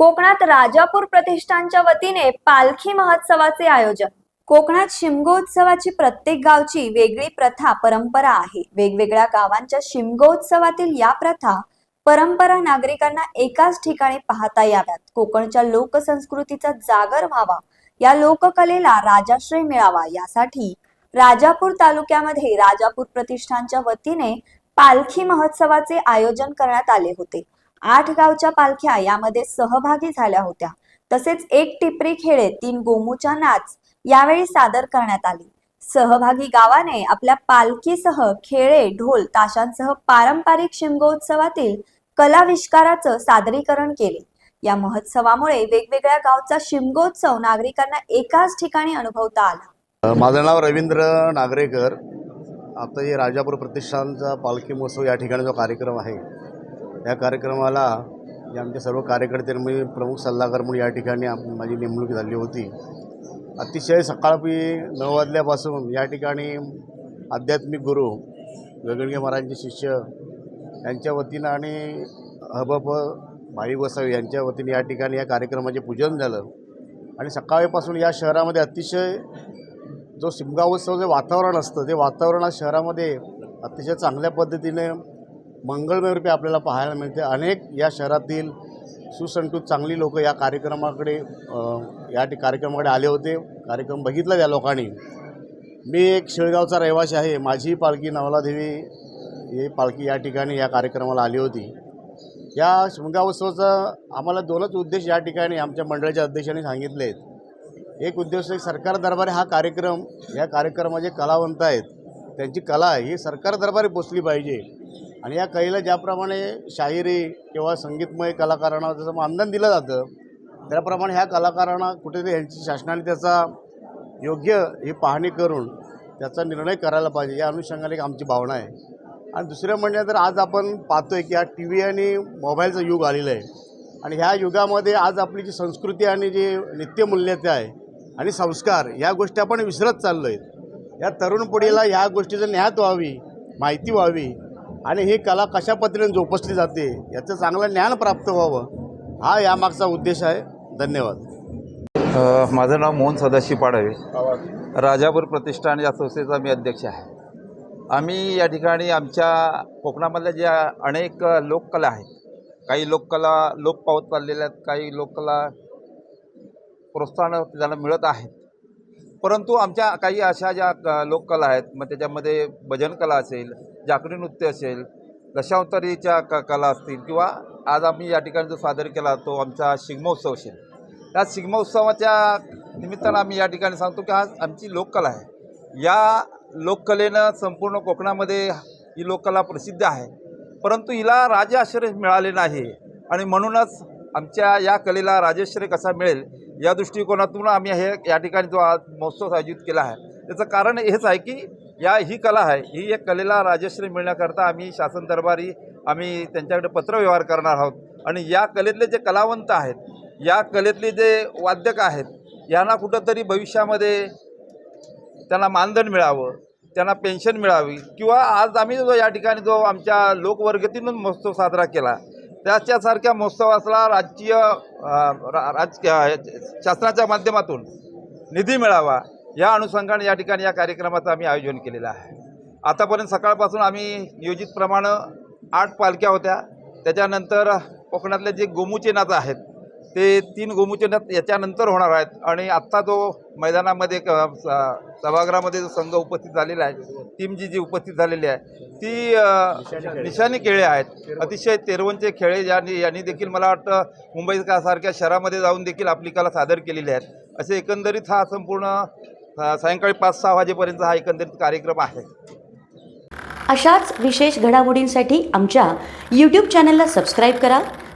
कोकणात राजापूर प्रतिष्ठानच्या वतीने पालखी महोत्सवाचे आयोजन. कोकणात शिमगोत्सवाची प्रत्येक गावची वेगळी प्रथा परंपरा आहे. वेगवेगळ्या गावांच्या शिमगोत्सवातील या प्रथा परंपरा नागरिकांना एकाच ठिकाणी पाहता याव्यात. कोकणच्या लोकसंस्कृतीचा जागर व्हावा या लोककलेला राजाश्रय मिळावा यासाठी राजापूर तालुक्यामध्ये राजापूर प्रतिष्ठानच्या वतीने पालखी महोत्सवाचे आयोजन करण्यात आले होते. आठ गावच्या पालख्या यामध्ये सहभागी झाल्या होत्या. तसेच एक टिपरी खेळे तीन गोमूच्या नाच यावेळी सादर करण्यात आली. सहभागी गावाने आपल्या पालखीसह खेळे ढोल ताशांसह पारंपरिक शिमगोत्सवातील कलाविष्काराचं सादरीकरण केले. या महोत्सवामुळे वेगवेगळ्या गावचा शिमगोत्सव नागरिकांना एकाच ठिकाणी अनुभवता आला. माझं नाव रवींद्र नागरेकर. आता हे राजापूर प्रतिष्ठानचा पालखी महोत्सव या ठिकाणी जो कार्यक्रम आहे या कार्यक्रमाला जे आमचे सर्व कार्यकर्त्यांनी प्रमुख सल्लागार म्हणून या ठिकाणी माझी नेमणूक झाली होती. अतिशय सकाळपी नऊ वाजल्यापासून या ठिकाणी आध्यात्मिक गुरु गगनगे महाराजांचे शिष्य यांच्या वतीनं आणि हबप भाई गोसावी यांच्या वतीने या ठिकाणी या कार्यक्रमाचे पूजन झालं. आणि सकाळपासून या शहरामध्ये अतिशय जो शिमगा जे वातावरण असतं ते वातावरण शहरामध्ये अतिशय चांगल्या पद्धतीने मंगळमयरूपी आपल्याला पाहायला मिळते. अनेक या शहरातील सुसंस्कृत चांगली लोक या कार्यक्रमाकडे या ठि- कार्यक्रमाकडे आले होते. कार्यक्रम बघितला त्या लोकांनी. मी एक शेळगावचा रहिवासी आहे. माझी पालखी नवलादेवी ही पालखी या ठिकाणी या कार्यक्रमाला आली होती. या शिमगा उत्सवाचा आम्हाला दोनच उद्देश या ठिकाणी आमच्या मंडळाच्या अध्यक्षांनी सांगितले आहेत. एक उद्देश सरकार दरबारी हा कार्यक्रम या कार्यक्रमाचे कलावंत आहेत. त्यांची कला ही सरकार दरबारी पोचली पाहिजे. आणि या कलेला ज्याप्रमाणे शाहिरी किंवा संगीतमय कलाकारांना जसं मानधन दिलं जातं त्याप्रमाणे ह्या कलाकारांना कुठेतरी यांची शासनाने त्याचा योग्य ही पाहणी करून त्याचा निर्णय करायला पाहिजे या अनुषंगाने एक आमची भावना आहे. आणि दुसरं म्हणजे तर आज आपण पाहतो आहे की हा टी व्ही आणि मोबाईलचं युग आलेलं आहे आणि ह्या युगामध्ये आज आपली जी संस्कृती आणि जी नित्यमूल्यता आहे आणि संस्कार या गोष्टी आपण विसरत चाललो आहेत या तरुण पिढीला ह्या गोष्टीचं ज्ञात व्हावी माहिती व्हावी आणि ही कला कशा पद्धतीने जोपासली जाते याचं चांगलं ज्ञान प्राप्त व्हावं हा यामागचा उद्देश आहे. धन्यवाद. माझं नाव मोहन सदाशिव पाडवे. राजापूर प्रतिष्ठान या संस्थेचा मी अध्यक्ष आहे. आम्ही या ठिकाणी आमच्या कोकणामधल्या ज्या अनेक लोककला आहेत काही लोककला लोप पावत चाललेल्या आहेत काही लोककला प्रोत्साहन त्याला मिळत आहेत परंतु आमच्या काही अशा ज्या क- लोककला आहेत मग त्याच्यामध्ये भजनकला असेल जाकडी नृत्य असेल दशावतारीच्या क कला असतील किंवा आज आम्ही या ठिकाणी जो सादर केला तो आमचा शिगमोत्सव असेल. त्या शिगमोत्सवाच्या निमित्तानं आम्ही या ठिकाणी सांगतो की आज आमची लोककला आहे. या लोककलेनं संपूर्ण कोकणामध्ये ही लोककला प्रसिद्ध आहे. परंतु हिला राजाश्रय मिळाले नाही आणि म्हणूनच आमच्या या कलेला राजश्रय कसा मिळेल या दृष्टिकोनातून आम्ही हे या ठिकाणी जो आज महोत्सव आयोजित केला आहे त्याचं कारण हेच आहे की या ही कला आहे ही एक कलेला राजश्री मिळण्याकरता आम्ही शासन दरबारी आम्ही त्यांच्याकडे पत्रव्यवहार करणार आहोत. आणि या कलेतले जे कलावंत आहेत या कलेतले जे वाद्यक आहेत यांना कुठंतरी भविष्यामध्ये त्यांना मानधन मिळावं त्यांना पेन्शन मिळावी किंवा आज आम्ही जो या ठिकाणी जो आमच्या लोकवर्गतीतून महोत्सव साजरा केला त्याच्यासारख्या महोत्सवाला राज्य राजकीय रा- राज शासनाच्या माध्यमातून निधी मिळावा या अनुषंगाने या ठिकाणी या कार्यक्रमाचं आम्ही आयोजन केलेलं आहे. आतापर्यंत सकाळपासून आम्ही नियोजितप्रमाणे आठ पालख्या होत्या. त्याच्यानंतर कोकणातले जे गोमूचे नातं आहेत ते तीन गोमूचे याच्यानंतर होणार आहेत. आणि आत्ता जो मैदानामध्ये क- स- सभागृहामध्ये जो संघ उपस्थित झालेला आहे टीम जी जी उपस्थित झालेली आहे ती निशाणी खेळे आहेत. अतिशय तेरवंचे खेळे यांनी यांनी देखील मला वाटतं मुंबई सारख्या शहरामध्ये जाऊन देखील आपली कला सादर केलेली आहेत. असे एकंदरीत हा संपूर्ण सायंकाळी पाच सहा वाजेपर्यंत हा एकंदरीत कार्यक्रम आहे. अशाच विशेष घडामोडींसाठी आमच्या यूट्यूब चॅनलला सबस्क्राईब करा.